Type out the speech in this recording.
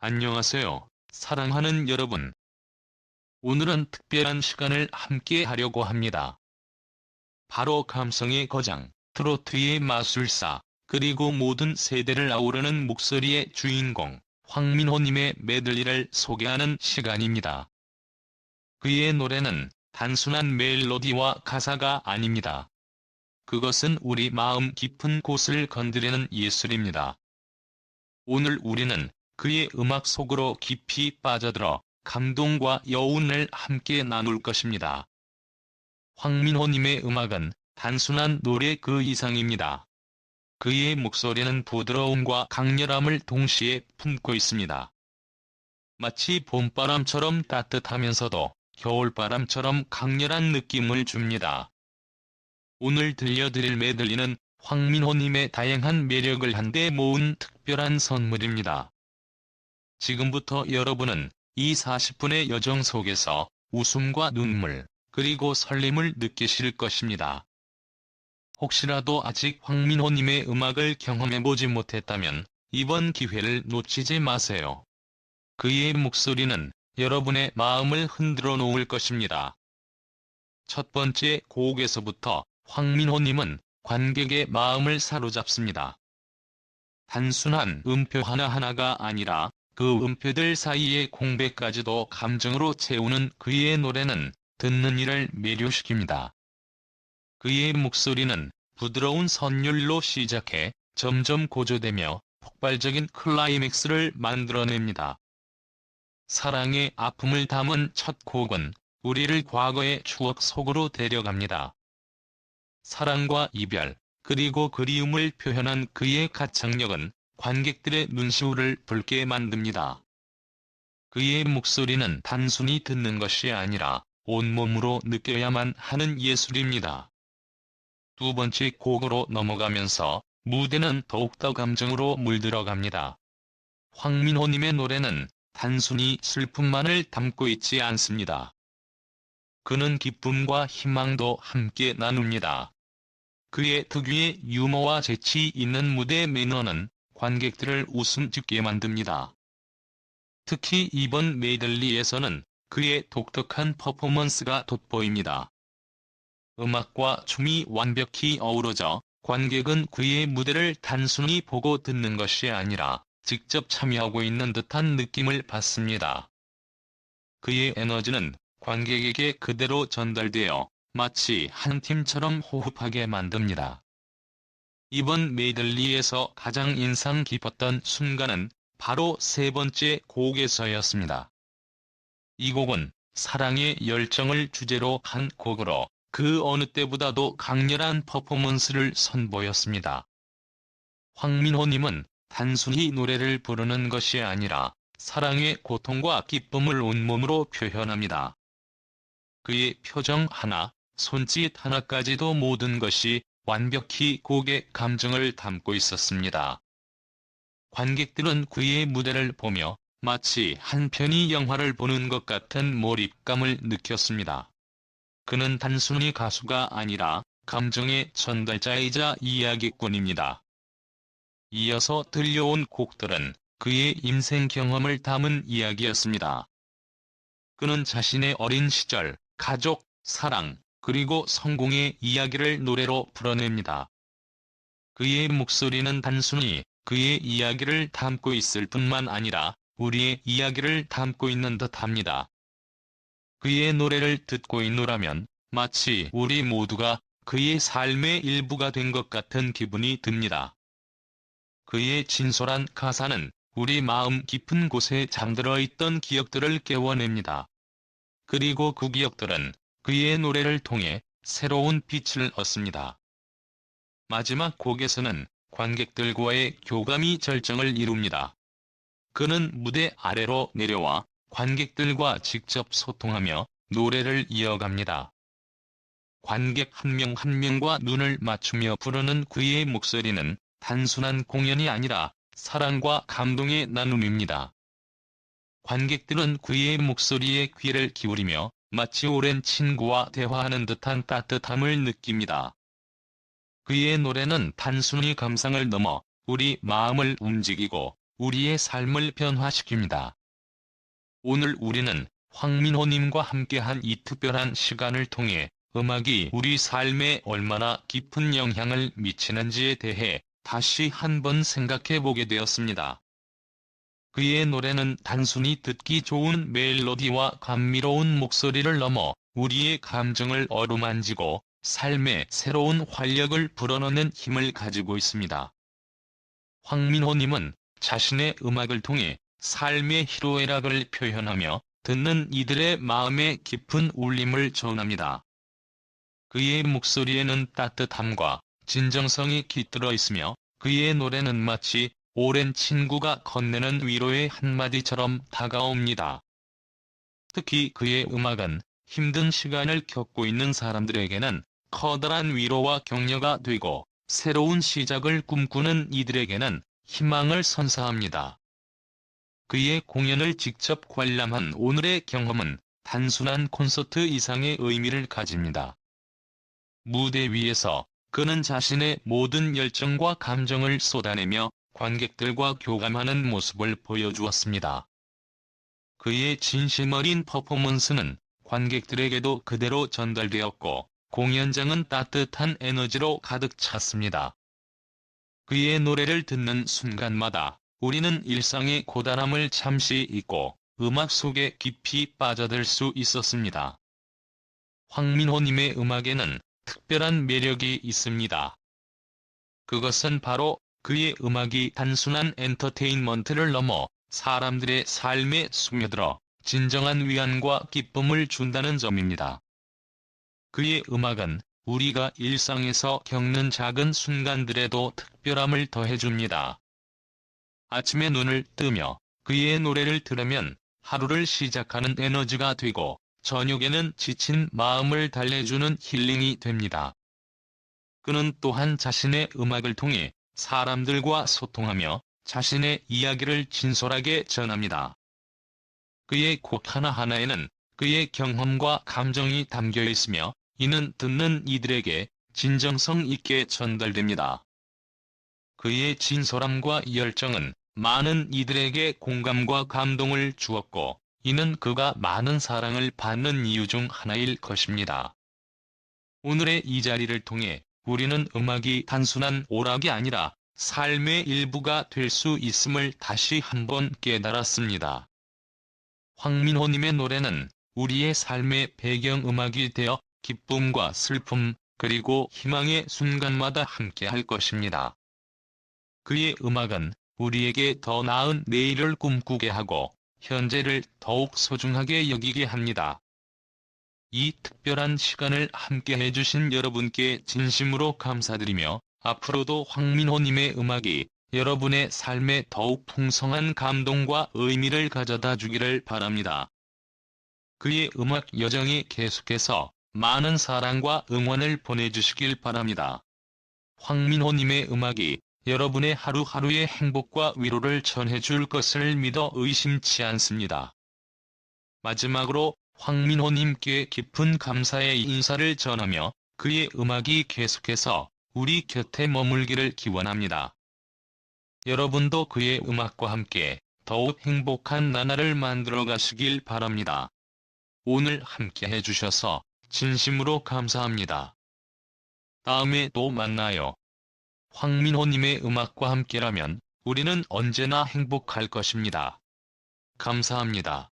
안녕하세요. 사랑하는 여러분. 오늘은 특별한 시간을 함께 하려고 합니다. 바로 감성의 거장, 트로트의 마술사, 그리고 모든 세대를 아우르는 목소리의 주인공, 황민호님의 메들리를 소개하는 시간입니다. 그의 노래는 단순한 멜로디와 가사가 아닙니다. 그것은 우리 마음 깊은 곳을 건드리는 예술입니다. 오늘 우리는 그의 음악 속으로 깊이 빠져들어 감동과 여운을 함께 나눌 것입니다. 황민호님의 음악은 단순한 노래 그 이상입니다. 그의 목소리는 부드러움과 강렬함을 동시에 품고 있습니다. 마치 봄바람처럼 따뜻하면서도 겨울바람처럼 강렬한 느낌을 줍니다. 오늘 들려드릴 메들리는 황민호님의 다양한 매력을 한데 모은 특별한 선물입니다. 지금부터 여러분은 이 40분의 여정 속에서 웃음과 눈물, 그리고 설렘을 느끼실 것입니다. 혹시라도 아직 황민호님의 음악을 경험해보지 못했다면 이번 기회를 놓치지 마세요. 그의 목소리는 여러분의 마음을 흔들어 놓을 것입니다. 첫 번째 곡에서부터 황민호님은 관객의 마음을 사로잡습니다. 단순한 음표 하나하나가 아니라 그 음표들 사이의 공백까지도 감정으로 채우는 그의 노래는 듣는 이를 매료시킵니다. 그의 목소리는 부드러운 선율로 시작해 점점 고조되며 폭발적인 클라이맥스를 만들어냅니다. 사랑의 아픔을 담은 첫 곡은 우리를 과거의 추억 속으로 데려갑니다. 사랑과 이별, 그리고 그리움을 표현한 그의 가창력은 관객들의 눈시울을 붉게 만듭니다. 그의 목소리는 단순히 듣는 것이 아니라 온몸으로 느껴야만 하는 예술입니다. 두 번째 곡으로 넘어가면서 무대는 더욱더 감정으로 물들어갑니다. 황민호님의 노래는 단순히 슬픔만을 담고 있지 않습니다. 그는 기쁨과 희망도 함께 나눕니다. 그의 특유의 유머와 재치 있는 무대 매너는 관객들을 웃음 짓게 만듭니다. 특히 이번 메들리에서는 그의 독특한 퍼포먼스가 돋보입니다. 음악과 춤이 완벽히 어우러져 관객은 그의 무대를 단순히 보고 듣는 것이 아니라 직접 참여하고 있는 듯한 느낌을 받습니다. 그의 에너지는 관객에게 그대로 전달되어 마치 한 팀처럼 호흡하게 만듭니다. 이번 메들리에서 가장 인상 깊었던 순간은 바로 세 번째 곡에서였습니다. 이 곡은 사랑의 열정을 주제로 한 곡으로 그 어느 때보다도 강렬한 퍼포먼스를 선보였습니다. 황민호님은 단순히 노래를 부르는 것이 아니라 사랑의 고통과 기쁨을 온몸으로 표현합니다. 그의 표정 하나, 손짓 하나까지도 모든 것이 완벽히 곡의 감정을 담고 있었습니다. 관객들은 그의 무대를 보며 마치 한 편의 영화를 보는 것 같은 몰입감을 느꼈습니다. 그는 단순히 가수가 아니라 감정의 전달자이자 이야기꾼입니다. 이어서 들려온 곡들은 그의 인생 경험을 담은 이야기였습니다. 그는 자신의 어린 시절, 가족, 사랑, 그리고 성공의 이야기를 노래로 풀어냅니다. 그의 목소리는 단순히 그의 이야기를 담고 있을 뿐만 아니라 우리의 이야기를 담고 있는 듯 합니다. 그의 노래를 듣고 있노라면 마치 우리 모두가 그의 삶의 일부가 된 것 같은 기분이 듭니다. 그의 진솔한 가사는 우리 마음 깊은 곳에 잠들어 있던 기억들을 깨워냅니다. 그리고 그 기억들은 그의 노래를 통해 새로운 빛을 얻습니다. 마지막 곡에서는 관객들과의 교감이 절정을 이룹니다. 그는 무대 아래로 내려와 관객들과 직접 소통하며 노래를 이어갑니다. 관객 한 명 한 명과 눈을 맞추며 부르는 그의 목소리는 단순한 공연이 아니라 사랑과 감동의 나눔입니다. 관객들은 그의 목소리에 귀를 기울이며 마치 오랜 친구와 대화하는 듯한 따뜻함을 느낍니다. 그의 노래는 단순히 감상을 넘어 우리 마음을 움직이고 우리의 삶을 변화시킵니다. 오늘 우리는 황민호님과 함께한 이 특별한 시간을 통해 음악이 우리 삶에 얼마나 깊은 영향을 미치는지에 대해 다시 한번 생각해 보게 되었습니다. 그의 노래는 단순히 듣기 좋은 멜로디와 감미로운 목소리를 넘어 우리의 감정을 어루만지고 삶에 새로운 활력을 불어넣는 힘을 가지고 있습니다. 황민호님은 자신의 음악을 통해 삶의 희로애락을 표현하며 듣는 이들의 마음에 깊은 울림을 전합니다. 그의 목소리에는 따뜻함과 진정성이 깃들어 있으며 그의 노래는 마치 오랜 친구가 건네는 위로의 한마디처럼 다가옵니다. 특히 그의 음악은 힘든 시간을 겪고 있는 사람들에게는 커다란 위로와 격려가 되고 새로운 시작을 꿈꾸는 이들에게는 희망을 선사합니다. 그의 공연을 직접 관람한 오늘의 경험은 단순한 콘서트 이상의 의미를 가집니다. 무대 위에서 그는 자신의 모든 열정과 감정을 쏟아내며 관객들과 교감하는 모습을 보여주었습니다. 그의 진심 어린 퍼포먼스는 관객들에게도 그대로 전달되었고 공연장은 따뜻한 에너지로 가득 찼습니다. 그의 노래를 듣는 순간마다 우리는 일상의 고단함을 잠시 잊고 음악 속에 깊이 빠져들 수 있었습니다. 황민호님의 음악에는 특별한 매력이 있습니다. 그것은 바로 그의 음악이 단순한 엔터테인먼트를 넘어 사람들의 삶에 스며들어 진정한 위안과 기쁨을 준다는 점입니다. 그의 음악은 우리가 일상에서 겪는 작은 순간들에도 특별함을 더해줍니다. 아침에 눈을 뜨며 그의 노래를 들으면 하루를 시작하는 에너지가 되고 저녁에는 지친 마음을 달래주는 힐링이 됩니다. 그는 또한 자신의 음악을 통해 사람들과 소통하며 자신의 이야기를 진솔하게 전합니다. 그의 곡 하나하나에는 그의 경험과 감정이 담겨 있으며 이는 듣는 이들에게 진정성 있게 전달됩니다. 그의 진솔함과 열정은 많은 이들에게 공감과 감동을 주었고 이는 그가 많은 사랑을 받는 이유 중 하나일 것입니다. 오늘의 이 자리를 통해 우리는 음악이 단순한 오락이 아니라 삶의 일부가 될 수 있음을 다시 한번 깨달았습니다. 황민호님의 노래는 우리의 삶의 배경음악이 되어 기쁨과 슬픔, 그리고 희망의 순간마다 함께 할 것입니다. 그의 음악은 우리에게 더 나은 내일을 꿈꾸게 하고 현재를 더욱 소중하게 여기게 합니다. 이 특별한 시간을 함께 해주신 여러분께 진심으로 감사드리며 앞으로도 황민호님의 음악이 여러분의 삶에 더욱 풍성한 감동과 의미를 가져다 주기를 바랍니다. 그의 음악 여정이 계속해서 많은 사랑과 응원을 보내주시길 바랍니다. 황민호님의 음악이 여러분의 하루하루의 행복과 위로를 전해줄 것을 믿어 의심치 않습니다. 마지막으로 황민호님께 깊은 감사의 인사를 전하며 그의 음악이 계속해서 우리 곁에 머물기를 기원합니다. 여러분도 그의 음악과 함께 더욱 행복한 나날을 만들어 가시길 바랍니다. 오늘 함께 해주셔서 진심으로 감사합니다. 다음에 또 만나요. 황민호님의 음악과 함께라면 우리는 언제나 행복할 것입니다. 감사합니다.